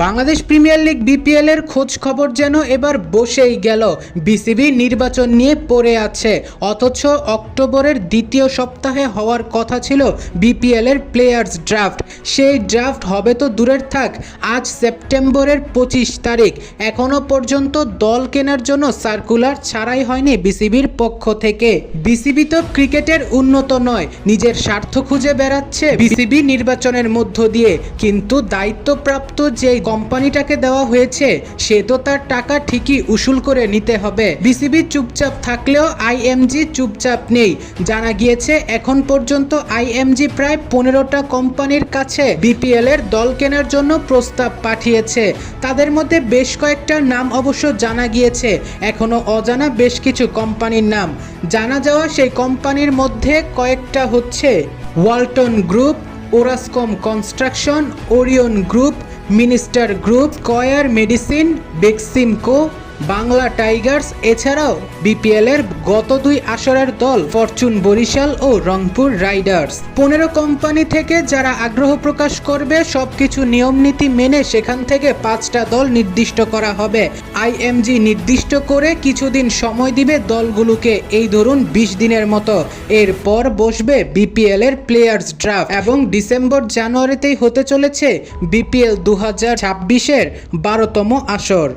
Bangladesh premier league BPL এর খোঁজ খবর যেন এবার বসেই গেল। বিসিবি নির্বাচন নিয়ে পড়ে আছে। অথচ অক্টোবরের দ্বিতীয় সপ্তাহে হওয়ার কথা ছিল বিপিএল এর প্লেয়ার্স ড্রাফট সেই ড্রাফট হবে তো দূরের থাক, আজ সেপ্টেম্বরের পঁচিশ তারিখ। এখনও পর্যন্ত দল কেনার জন্য সার্কুলার ছাড়াই হয়নি বিসিবির পক্ষ থেকে। বিসিবি তো ক্রিকেটের উন্নত নয়, নিজের স্বার্থ খুঁজে বেড়াচ্ছে বিসিবি নির্বাচনের মধ্য দিয়ে। কিন্তু দায়িত্বপ্রাপ্ত যে কোম্পানিটাকে দেওয়া হয়েছে, সে তো তার টাকা ঠিকই উসুল করে নিতে হবে। বিসিবি চুপচাপ থাকলেও আইএমজি চুপচাপ নেই। জানা গিয়েছে, এখন পর্যন্ত আইএমজি প্রায় পনেরোটা কোম্পানির কাছে বিপিএল এর দল কেনার জন্য প্রস্তাব পাঠিয়েছে। তাদের মধ্যে বেশ কয়েকটা নাম অবশ্য জানা গিয়েছে। এখনও অজানা বেশ কিছু কোম্পানির নাম। জানা যাওয়া সেই কোম্পানির মধ্যে কয়েকটা হচ্ছে Walton group, Orascom construction, Orion group minister group choir medicine Beximco Bangla Tigers, এছাড়াও বিপিএল এর গত দুই আসরের দল ফরচুন বরিশাল ও রংপুর রাইডার্স। পনেরো কোম্পানি থেকে যারা আগ্রহ প্রকাশ করবে, সবকিছু নিয়ম নীতি মেনে সেখান থেকে পাঁচটা দল নির্দিষ্ট করা হবে। আইএমজি নির্দিষ্ট করে কিছুদিন সময় দিবে দলগুলোকে এই ধরুন বিশ দিনের মতো। এরপর বসবে বিপিএল এর প্লেয়ার্স ড্রাফট এবং ডিসেম্বর জানুয়ারিতেই হতে চলেছে বিপিএল দু হাজার ছাব্বিশের বারোতম আসর।